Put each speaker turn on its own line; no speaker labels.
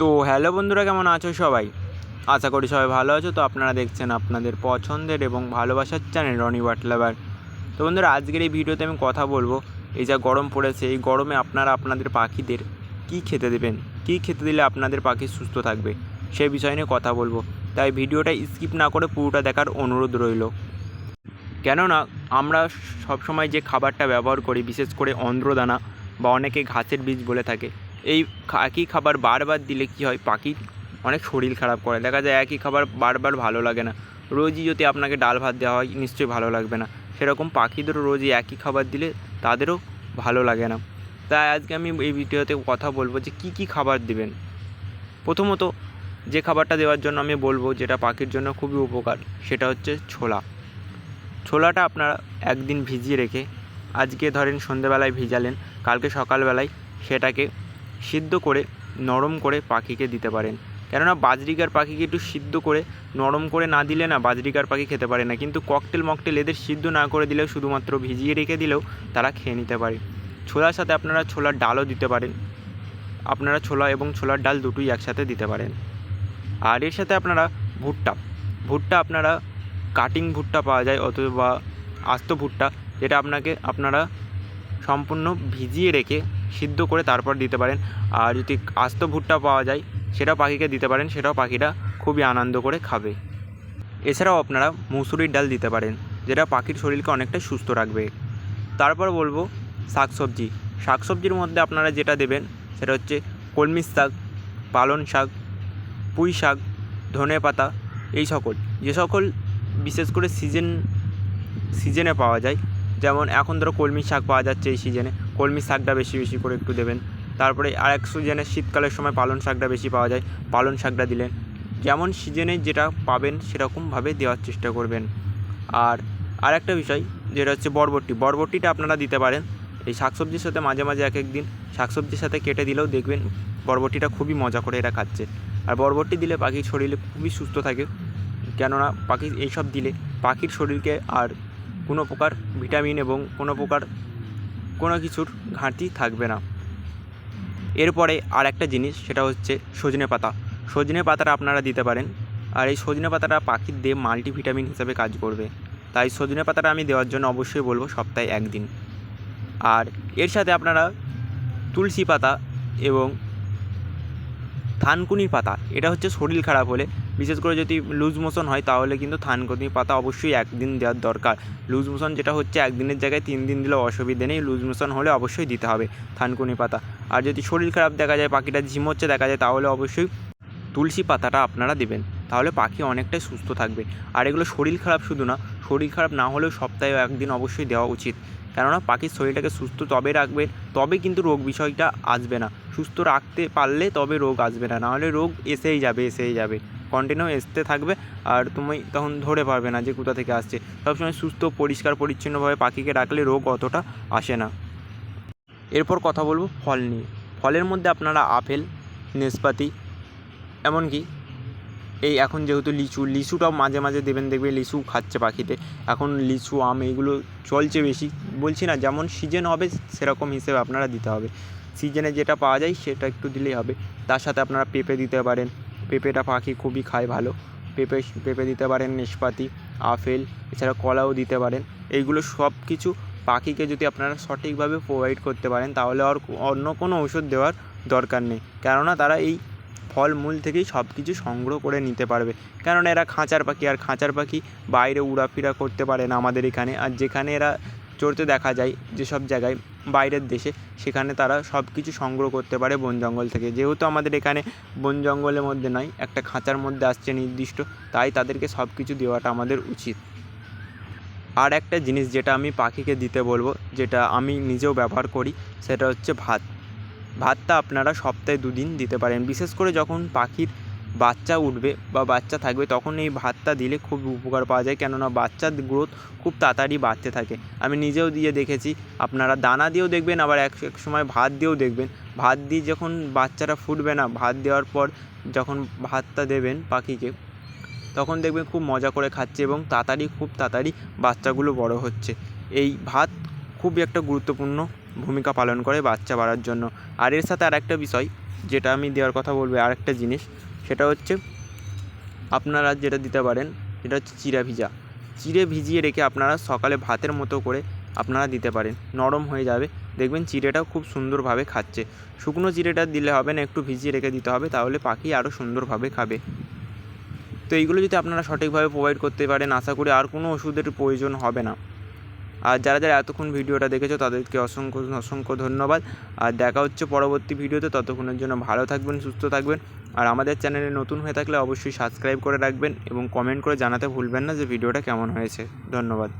তো হ্যালো বন্ধুরা, কেমন আছো সবাই? আশা করি সবাই ভালো আছো। তো আপনারা দেখছেন আপনাদের পছন্দের এবং ভালোবাসার চ্যানেল রনি বাটলাবার তো বন্ধুরা, আজকের এই ভিডিওতে আমি কথা বলব, এই যা গরম পড়েছে, এই গরমে আপনারা আপনাদের পাখিদের কী খেতে দেবেন? কী খেতে দিলে আপনাদের পাখি সুস্থ থাকবে? সে বিষয় নিয়ে কথা বলব। তাই ভিডিওটা স্কিপ না করে পুরোটা দেখার অনুরোধ রইল। কেননা, আমরা সবসময় যে খাবারটা ব্যবহার করি, বিশেষ করে অন্ধ্রদানা বা অনেকে ঘাসের বীজ বলে থাকে এই একই খাবার বারবার দিলে কী হয়? পাখির অনেক শরীর খারাপ করে। দেখা যায় একই খাবার বারবার ভালো লাগে না। রোজই যদি আপনাকে ডাল ভাত দেওয়া হয়, নিশ্চয়ই ভালো লাগবে না। সেরকম পাখিদেরও রোজই একই খাবার দিলে তাদেরও ভালো লাগে না। তাই আজকে আমি এই ভিডিওতে কথা বলব যে কী কী খাবার দেবেন? প্রথমত যে খাবারটা দেওয়ার জন্য আমি বলব যেটা পাখির জন্য খুবই উপকার, সেটা হচ্ছে ছোলা। ছোলাটা আপনারা একদিন ভিজিয়ে রেখে, আজকে ধরেন সন্ধেবেলায় ভিজালেন, কালকে সকালবেলায় সেটাকে সিদ্ধ করে, নরম করে পাখিকে দিতে পারেন। কেননা বাজরিকার পাখিকে একটু সিদ্ধ করে, নরম করে না দিলে না বাজরিকার পাখি খেতে পারে না। কিন্তু ককটেল মকটেল এদের সিদ্ধ না করে দিলেও, শুধুমাত্র ভিজিয়ে রেখে দিলেও তারা খেয়ে নিতে পারে। ছোলার সাথে আপনারা ছোলার ডালও দিতে পারেন। আপনারা ছোলা এবং ছোলার ডাল দুটোই একসাথে দিতে পারেন। আর এর সাথে আপনারা ভুট্টা। ভুট্টা আপনারা কাটিং ভুট্টা পাওয়া যায় অথবা আস্ত ভুট্টা, যেটা আপনাকে আপনারা সম্পূর্ণ ভিজিয়ে রেখে সিদ্ধ করে তারপর দিতে পারেন। আর যদি আস্ত ভুট্টা পাওয়া যায়, সেটাও পাখিকে দিতে পারেন, সেটাও পাখিটা খুবই আনন্দ করে খাবে। এছাড়াও আপনারা মুসুরির ডাল দিতে পারেন, যেটা পাখির শরীরকে অনেকটা সুস্থ রাখবে। তারপর বলব শাকসবজি। শাকসবজির মধ্যে আপনারা যেটা দেবেন, সেটা হচ্ছে কলমি শাক, পালন শাক, পুঁই শাক, ধনে পাতা, এই সকল। যে সকল বিশেষ করে সিজন, সিজনে পাওয়া যায়, যেমন এখন ধরো কলমি শাক পাওয়া যাচ্ছে এই সিজনে। কলমি শাকটা বেশি বেশি করে একটু দেবেন। তারপরে আর এক সিজনে শীতকালের সময় পালন শাকটা বেশি পাওয়া যায়। পালন শাকটা দিলেন যেমন সিজনে যেটা পাবেন সেরকমভাবে দেওয়ার চেষ্টা করবেন। আর আর একটা বিষয়, যেটা হচ্ছে বরবটি। বরবটিটা আপনারা দিতে পারেন। এই শাকসবজির সাথে মাঝে মাঝে এক এক দিন শাকসবজির সাথে কেটে দিলেও দেখবেন বরবটিটা খুবই মজা করে এরা খাচ্ছে। আর বরবটি দিলে পাখির শরীরে খুবই সুস্থ থাকে। কেননা পাখি এইসব দিলে পাখির শরীরকে আর কোনো প্রকার ভিটামিন এবং কোনো প্রকার কোনো কিছুর ঘাটতি থাকবে না। এরপরে আর একটা জিনিস, সেটা হচ্ছে সজনে পাতা। সজনে পাতাটা আপনারা দিতে পারেন। আর এই সজনে পাতাটা পাখির দিয়ে মাল্টিভিটামিন হিসাবে কাজ করবে। তাই সজনে পাতাটা আমি দেওয়ার জন্য অবশ্যই বলব সপ্তাহে একদিন। আর এর সাথে আপনারা তুলসী পাতা এবং থানকুনি পাতা, এটা হচ্ছে শরীর খারাপ হলে বিশেষ করে যদি লুজ মোশন হয়, তাহলে কিন্তু থানকুনি পাতা অবশ্যই একদিন দেওয়ার দরকার। লুজ মোশন যেটা হচ্ছে, একদিনের জায়গায় তিন দিন দিলে অসুবিধে নেই লুজ মোশন হলে অবশ্যই দিতে হবে থানকুনি পাতা। আর যদি শরীর খারাপ দেখা যায়, পাখিটা ঝিমোচ্ছে দেখা যায়, তাহলে অবশ্যই তুলসী পাতাটা আপনারা দেবেন। তাহলে পাখি অনেকটাই সুস্থ থাকবে। আর এগুলো শরীর খারাপ শুধু না, শরীর খারাপ না হলেও সপ্তাহে একদিন অবশ্যই দেওয়া উচিত। কেননা পাখির শরীরটাকে সুস্থ তবে রাখবে, তবে কিন্তু রোগ বিষয়টা আসবে না। সুস্থ রাখতে পারলে তবে রোগ আসবে না, নাহলে রোগ এসেই যাবে এসেই যাবে। কন্টিনিউ আসতে থাকবে আর তুমি তখন ধরে পারবে না যে কোথা থেকে আসছে। সবসময় সুস্থ, পরিষ্কার, পরিচ্ছন্নভাবে পাখিকে রাখলে রোগ অতটা আসে না। এরপর কথা বলব ফল নিয়ে। ফলের মধ্যে আপনারা আপেল, নেসপাতি, এমনকি এই এখন যেহেতু লিচু, লিচুটাও মাঝে মাঝে দেবেন, দেখবে লিচু খাচ্ছে পাখিতে। এখন লিচু, আম এইগুলো চলছে বেশি। বলছি না, যেমন সিজন হবে, সেরকম হিসেবে আপনারা দিতে হবে। সিজনে যেটা পাওয়া যায়, সেটা একটু দিলেই হবে। তার সাথে আপনারা পেঁপে দিতে পারেন পেঁপেটা পাখি খুবই খায় ভালো। পেঁপে পেঁপে দিতে পারেন নেশপাতি আপেল, এছাড়া কলাও দিতে পারেন। এইগুলো সব কিছু পাখিকে যদি আপনারা সঠিকভাবে প্রোভাইড করতে পারেন, তাহলে আর অন্য কোনো ওষুধ দেওয়ার দরকার নেই। কেননা তারা এই ফলমূল থেকেই সব কিছু সংগ্রহ করে নিতে পারবে। কেননা এরা খাঁচার পাখি, আর খাঁচার পাখি বাইরে উড়াফিরা করতে পারে না আমাদের এখানে। আর যেখানে এরা চড়তে দেখা যায় যেসব জায়গায় বাইরের দেশে, সেখানে তারা সব কিছু সংগ্রহ করতে পারে বন জঙ্গল থেকে। যেহেতু আমাদের এখানে বন জঙ্গলের মধ্যে নয়, একটা খাঁচার মধ্যে আসছে নির্দিষ্ট, তাই তাদেরকে সব কিছু দেওয়াটা আমাদের উচিত। আর একটা জিনিস যেটা আমি পাখিকে দিতে বলব, যেটা আমি নিজেও ব্যবহার করি, সেটা হচ্ছে ভাত। ভাতটা আপনারা সপ্তাহে দুদিন দিতে পারেন। বিশেষ করে যখন পাখির বাচ্চা উঠবে বা বাচ্চা থাকবে, তখন এই ভাতটা দিলে খুব উপকার পাওয়া যায়। কেননা বাচ্চার গ্রোথ খুব তাড়াতাড়ি বাড়তে থাকে। আমি নিজেও দিয়ে দেখেছি, আপনারা দানা দিয়েও দেখবেন, আবার এক এক সময় ভাত দিয়েও দেখবেন। ভাত দিয়ে যখন বাচ্চাটা ফুটবে না, ভাত দেওয়ার পর যখন ভাতটা দেবেন পাখিকে, তখন দেখবেন খুব মজা করে খাচ্ছে এবং তাড়াতাড়ি, খুব তাড়াতাড়ি বাচ্চাগুলো বড় হচ্ছে। এই ভাত খুবই একটা গুরুত্বপূর্ণ ভূমিকা পালন করে বাচ্চা বাড়ার জন্য। আর এর সাথে আর একটা বিষয়, যেটা আমি দেওয়ার কথা বলব, আরেকটা জিনিস। সেটা হচ্ছে আপনারা যেটা দিতে পারেন, সেটা হচ্ছে চিরা ভিজা। চিড়ে ভিজিয়ে রেখে আপনারা সকালে ভাতের মতো করে আপনারা দিতে পারেন, নরম হয়ে যাবে। দেখবেন চিড়েটাও খুব সুন্দরভাবে খাচ্ছে। শুকনো চিড়েটা দিলে হবে না, একটু ভিজিয়ে রেখে দিতে হবে, তাহলে পাখি আরও সুন্দরভাবে খাবে। তো এইগুলো যদি আপনারা সঠিকভাবে প্রোভাইড করতে পারেন, আশা করি আর কোনো ওষুধের প্রয়োজন হবে না। আর যারা যারা এতক্ষণ ভিডিওটা দেখেছ, তাদেরকে অসংখ্য অসংখ্য ধন্যবাদ। আর দেখা হচ্ছে পরবর্তী ভিডিওতে, ততক্ষণের জন্য ভালো থাকবেন, সুস্থ থাকবেন। আর আমাদের চ্যানেলে নতুন হয়ে থাকলে অবশ্যই সাবস্ক্রাইব করে রাখবেন এবং কমেন্ট করে জানাতে ভুলবেন না যে ভিডিওটা কেমন হয়েছে। ধন্যবাদ।